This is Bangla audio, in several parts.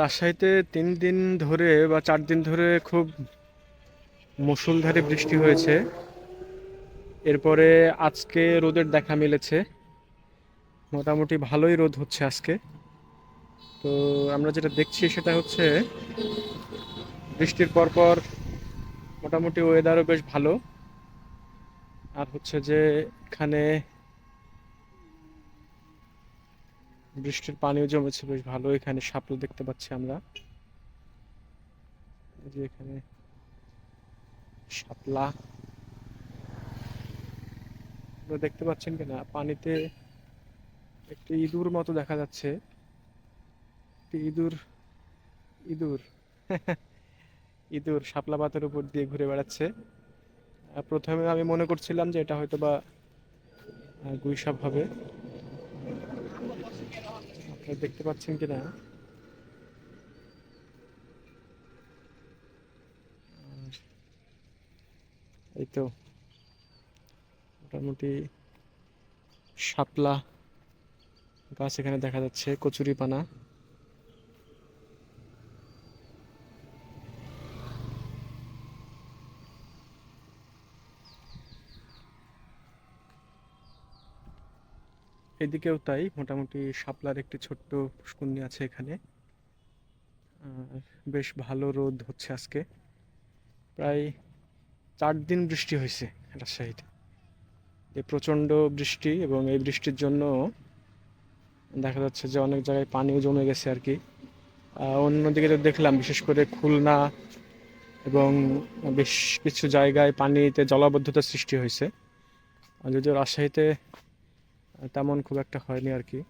রাজশাহীতে তিন দিন ধরে বা চার দিন ধরে খুব মুষলধারে বৃষ্টি হয়েছে। এরপরে আজকে রোদের দেখা মিলেছে। মোটামুটি ভালোই রোদ হচ্ছে আজকে। তো আমরা যেটা দেখছি সেটা হচ্ছে বৃষ্টির পরপর মোটামুটি ওয়েদারও বেশ ভালো। আর হচ্ছে যে এখানে বৃষ্টির পানিও জমেছে, বেশ ভালো এখানে শাপলা দেখতে পাচ্ছি আমরা। যে এখানে শাপলা। দেখতে পাচ্ছেন কিনা? পানিতে একটি ইঁদুর মতো দেখা যাচ্ছে। একটি ইঁদুর ইঁদুর ইঁদুর শাপলা পাতার উপর দিয়ে ঘুরে বেড়াচ্ছে। প্রথমে আমি মনে করছিলাম যে এটা হয়তো বা গুইসাপ হবে। আপনারা দেখতে পাচ্ছেন কিনা? না এই তো মোটামুটি শাপলা গাছ এখানে দেখা যাচ্ছে কচুরি এদিকেও তাই, মোটামুটি শাপলার একটি ছোট্ট পুষ্কুন্নি আছে এখানে। বেশ ভালো রোদ হচ্ছে আজকে। প্রায় চার দিন বৃষ্টি হয়েছে রাজশাহীতে। এই প্রচণ্ড বৃষ্টি এবং এই বৃষ্টির জন্য দেখা যাচ্ছে যে অনেক জায়গায় পানিও জমে গেছে আর কি। অন্যদিকে তো দেখলাম, বিশেষ করে খুলনা এবং বেশ কিছু জায়গায় পানিতে জলাবদ্ধতার সৃষ্টি হয়েছে। যদিও রাজশাহীতে তেমন খুব একটা হয়নি আর কি।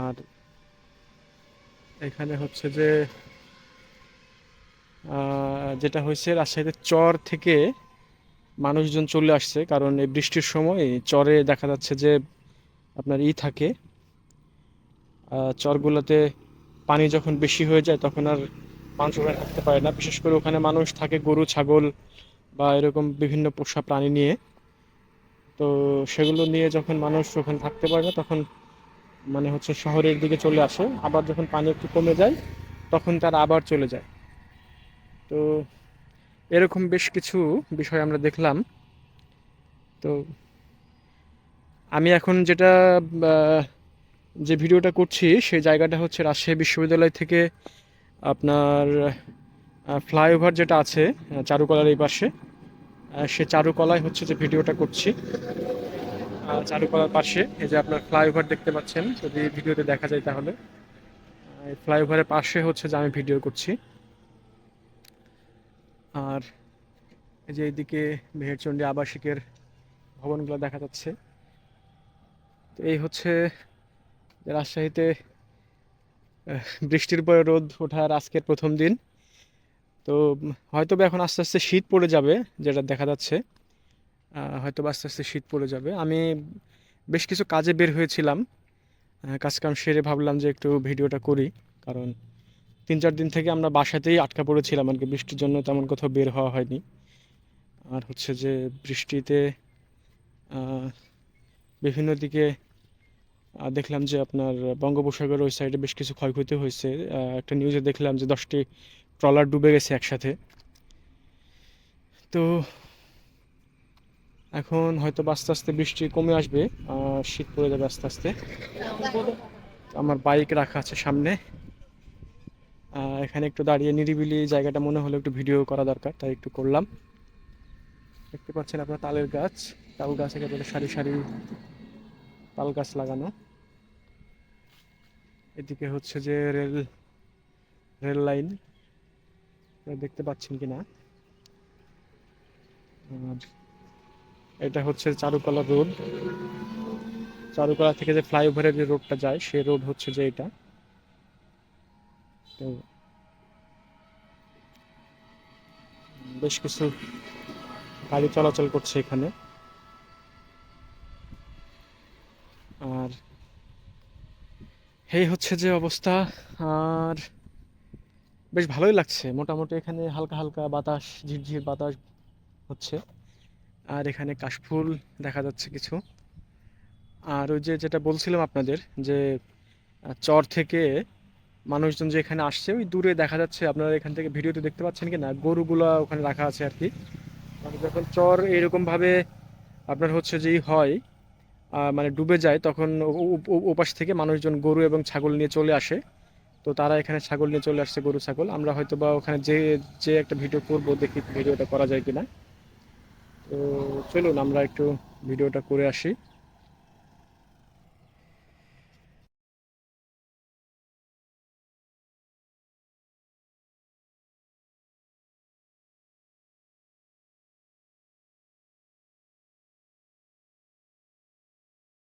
আর এখানে হচ্ছে যে যেটা হয়েছে, রাজশাহীতে চর থেকে মানুষজন চলে আসছে, কারণ এই বৃষ্টির সময় চরে দেখা যাচ্ছে যে আপনার ই থাকে। চরগুলোতে পানি যখন বেশি হয়ে যায়, তখন আর মানুষ ওখানে থাকতে পারে না। বিশেষ করে ওখানে মানুষ থাকে গরু, ছাগল বা এরকম বিভিন্ন পোষা প্রাণী নিয়ে। তো সেগুলো নিয়ে যখন মানুষ ওখানে থাকতে পারে তখন মানে হচ্ছে শহরের দিকে চলে আসে। আবার যখন পানি একটু কমে যায়, তখন তারা আবার চলে যায়। তো এরকম বেশ কিছু বিষয় আমরা দেখলাম। তো আমি এখন যেটা যে ভিডিওটা করছি, সেই জায়গাটা হচ্ছে রাজশাহী বিশ্ববিদ্যালয় থেকে আপনার ফ্লাইওভার যেটা আছে চারুকলার এই পাশে। সে চারুকলায় হচ্ছে যে ভিডিওটা করছি। চারুকলার পাশে, এই যে আপনার ফ্লাইওভার দেখতে পাচ্ছেন, যদি ভিডিওতে দেখা যায় তাহলে। এই ফ্লাইওভারের পাশে হচ্ছে যে আমি ভিডিও করছি। আর এই যে এইদিকে মেহেরচণ্ডী আবাসিকের ভবনগুলো দেখা যাচ্ছে। তো এই হচ্ছে রাজশাহীতে বৃষ্টির পরে রোদ ওঠার আজকের প্রথম দিন। তো হয়তো বা এখন আস্তে আস্তে শীত পড়ে যাবে, যেটা দেখা যাচ্ছে। হয়তো বা আস্তে আস্তে শীত পড়ে যাবে। আমি বেশ কিছু কাজে বের হয়েছিলাম। কাজকাম সেরে ভাবলাম যে একটু ভিডিওটা করি, কারণ তিন চার দিন থেকে আমরা বাসাতেই আটকা পড়েছিলাম আর কি বৃষ্টির জন্য তেমন কোথাও বের হওয়া হয়নি। আর হচ্ছে যে বৃষ্টিতে বিভিন্ন দিকে দেখলাম যে আপনার বঙ্গোপসাগর ওই সাইডে বেশ কিছু ক্ষয়ক্ষতি হয়েছে। একটা নিউজে দেখলাম যে দশটি ট্রলার ডুবে গেছে একসাথে। তো এখন হয়তো আস্তে আস্তে বৃষ্টি কমে আসবে শীত পড়ে যাবে আস্তে আস্তে। আমার বাইক রাখা আছে সামনে। এখানে একটু দাঁড়িয়ে নিরিবিলি জায়গাটা মনে হলো একটু ভিডিও করা দরকার, তাই একটু করলাম। দেখতে পাচ্ছেন আপনার তালের গাছ। তাল গাছ একেবারে সারি সারি তাল গাছ লাগানো। এদিকে হচ্ছে যে রেল রেল লাইন। দেখতে পাচ্ছেন কিনা? এটা হচ্ছে চারুকলা রোড। চারুকলা থেকে যে ফ্লাইওভারের যে রোডটা যায় সে রোড হচ্ছে যে এটা। তো বেশ কিছু গাড়ি চলাচল করছে এখানে। আর এই হচ্ছে যে অবস্থা। আর বেশ ভালোই লাগছে। মোটামুটি এখানে হালকা হালকা বাতাস, ঝিরঝির বাতাস হচ্ছে। আর এখানে কাশফুল দেখা যাচ্ছে কিছু। আর ওই যে যেটা বলছিলাম আপনাদের যে চর থেকে মানুষজন যে এখানে আসছে, ওই দূরে দেখা যাচ্ছে। আপনারা এখান থেকে ভিডিওতে দেখতে পাচ্ছেন কি না? গরুগুলা ওখানে রাখা আছে আর কি। যখন চর এরকম ভাবে আপনার হচ্ছে যেই হয় মানে ডুবে যায়, তখন ওপাশ থেকে মানুষজন গরু এবং ছাগল নিয়ে চলে আসে। তো তারা এখানে ছাগল নিয়ে চলে আসছে, গরু ছাগল। আমরা হয়তো বা ওখানে যে যে একটা ভিডিও করব, দেখি ভিডিওটা করা যায় কিনা। তো চলুন, আমরা একটু ভিডিওটা করে আসি।